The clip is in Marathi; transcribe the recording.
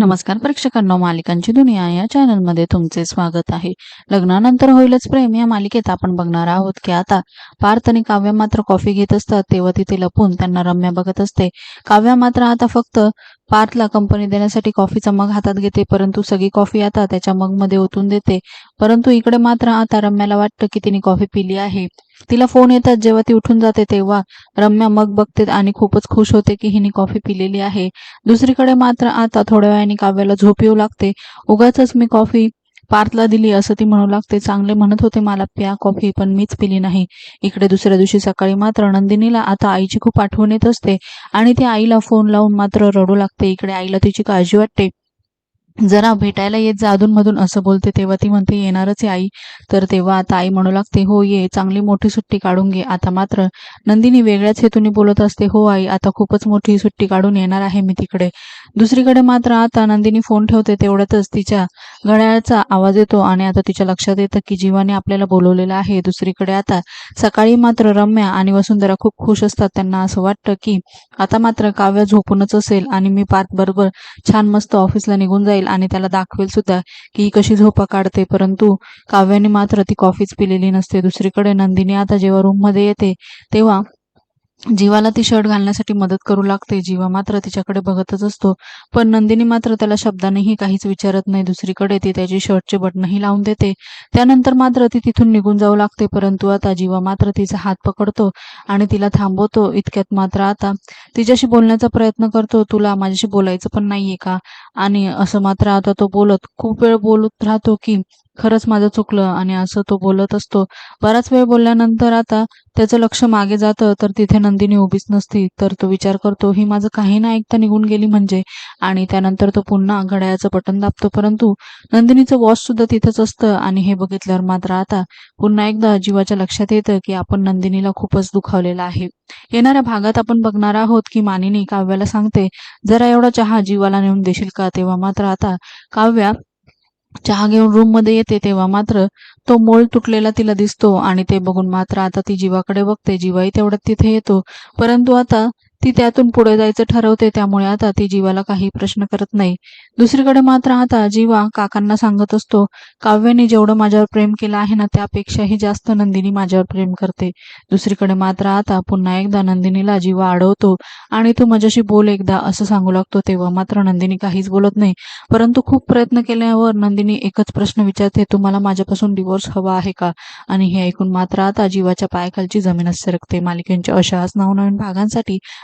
नमस्कार प्रेक्षकांना मालिकांची दुनिया या चॅनलमध्ये तुमचे स्वागत आहे. लग्नानंतर होईलच प्रेम या मालिकेत आपण बघणार आहोत की आता पार्थ आणि काव्या मात्र कॉफी घेत असतात तेव्हा तिथे लपून त्यांना रम्या बघत असते. काव्या मात्र आता फक्त पार्थला कंपनी देण्यासाठी कॉफीचा मग हातात घेते परंतु सगळी कॉफी आता त्याच्या मगमध्ये ओतून देते. परंतु इकडे मात्र आता रम्याला वाटतं की तिने कॉफी पिली आहे. तिला फोन येतात जेव्हा ती उठून जाते तेव्हा. रम्या मग बघते आणि खूपच खुश होते की हिने कॉफी पिलेली आहे. दुसरीकडे मात्र आता थोड्या वेळाने काव्याला झोप येऊ लागते. उगाच मी कॉफी पार्थला दिली असं ती म्हणू लागते. चांगले म्हणत होते मला प्या कॉफी पण मीच पिली नाही. इकडे दुसऱ्या दिवशी सकाळी मात्र नंदिनीला आता आईची खूप आठवण येत असते आणि ती आईला फोन लावून मात्र रडू लागते. इकडे आईला तिची काळजी वाटते. जरा भेटायला येत जा अधूनमधून असं बोलते तेव्हा ती म्हणते येणारच आहे आई. तर तेव्हा आता आई म्हणू लागते हो ये चांगली मोठी सुट्टी काढून घे. आता मात्र नंदिनी वेगळ्याच हेतूने बोलत असते हो आई आता खूपच मोठी सुट्टी काढून येणार आहे मी तिकडे. दुसरीकडे मात्र आता नंदिनी फोन ठेवते तेवढ्यातच तिच्या घड्याळाचा आवाज येतो आणि आता तिच्या लक्षात येतं की जीवाने आपल्याला बोलवलेलं आहे. दुसरीकडे आता सकाळी मात्र रम्या आणि वसुंधरा खूप खुश असतात. त्यांना असं वाटतं की आता मात्र काव्य झोपूनच असेल आणि मी पार्थ बरोबर छान मस्त ऑफिसला निघून जाईल. आणि त्याला दाखवेल सुद्धा की ही कशी झोपा काढते. परंतु काव्याने मात्र ती कॉफीच पिलेली नसते. दुसरीकडे नंदिनी आता जेव्हा रूममध्ये येते तेव्हा जीवाला ती शर्ट घालण्यासाठी मदत करू लागते. जीवा मात्र तिच्याकडे बघतच असतो. पण नंदिनी मात्र त्याला शब्दानेही काहीच विचारत नाही. दुसरीकडे ती त्याची शर्टचे बटनही लावून देते. त्यानंतर मात्र ती तिथून निघून जाऊ लागते. परंतु आता जीवा मात्र तिचा हात पकडतो आणि तिला थांबवतो. इतक्यात मात्र आता तिच्याशी बोलण्याचा प्रयत्न करतो. तुला माझ्याशी बोलायचं पण नाहीये का? आणि असं मात्र आता तो बोलत खूप वेळ बोलत राहतो की खरंच माझं चुकलं आणि असं तो बोलत असतो. बराच वेळ बोलल्यानंतर आता त्याचं लक्ष मागे जातं. तर तिथे नंदिनी उभीच नसती तर तो विचार करतो ही माझं काही ना ऐकता निघून गेली म्हणजे. आणि त्यानंतर तो पुन्हा घड्याळाचं बटन दाबतो परंतु नंदिनीचं वॉच सुद्धा तिथंच असतं. आणि हे बघितल्यावर मात्र आता पुन्हा एकदा जीवाच्या लक्षात येतं की आपण नंदिनीला खूपच दुखावलेलं आहे. येणाऱ्या भागात आपण बघणार आहोत की मानिनी काव्याला सांगते जरा एवढा चहा जीवाला नेऊन देशील का? तेव्हा मात्र आता काव्या चहा घेऊन रूममध्ये येते तेव्हा मात्र तो मोल तुटलेला तिला दिसतो आणि ते बघून मात्र आता ती जीवाकडे बघते. जीवाही तेवढ्यात तिथे येतो. परंतु आता ती त्यातून पुढे जायचं ठरवते त्यामुळे आता ती जीवाला काही प्रश्न करत नाही. दुसरीकडे मात्र आता जीवा काकांना सांगत असतो काव्याने जेवढं माझ्यावर प्रेम केलं आहे ना त्यापेक्षाही जास्त नंदिनी माझ्यावर प्रेम करते. दुसरीकडे मात्र आता पुन्हा एकदा नंदिनीला जीवा अडवतो आणि तू माझ्याशी बोल एकदा असं सांगू लागतो तेव्हा मात्र नंदिनी काहीच बोलत नाही. परंतु खूप प्रयत्न केल्यावर नंदिनी एकच प्रश्न विचारते तुम्हाला माझ्यापासून डिवोर्स हवा आहे का? आणि हे ऐकून मात्र आता जीवाच्या पायाखालची जमीनच सरकते. मालिकेंच्या अशाच नवनवीन भागांसाठी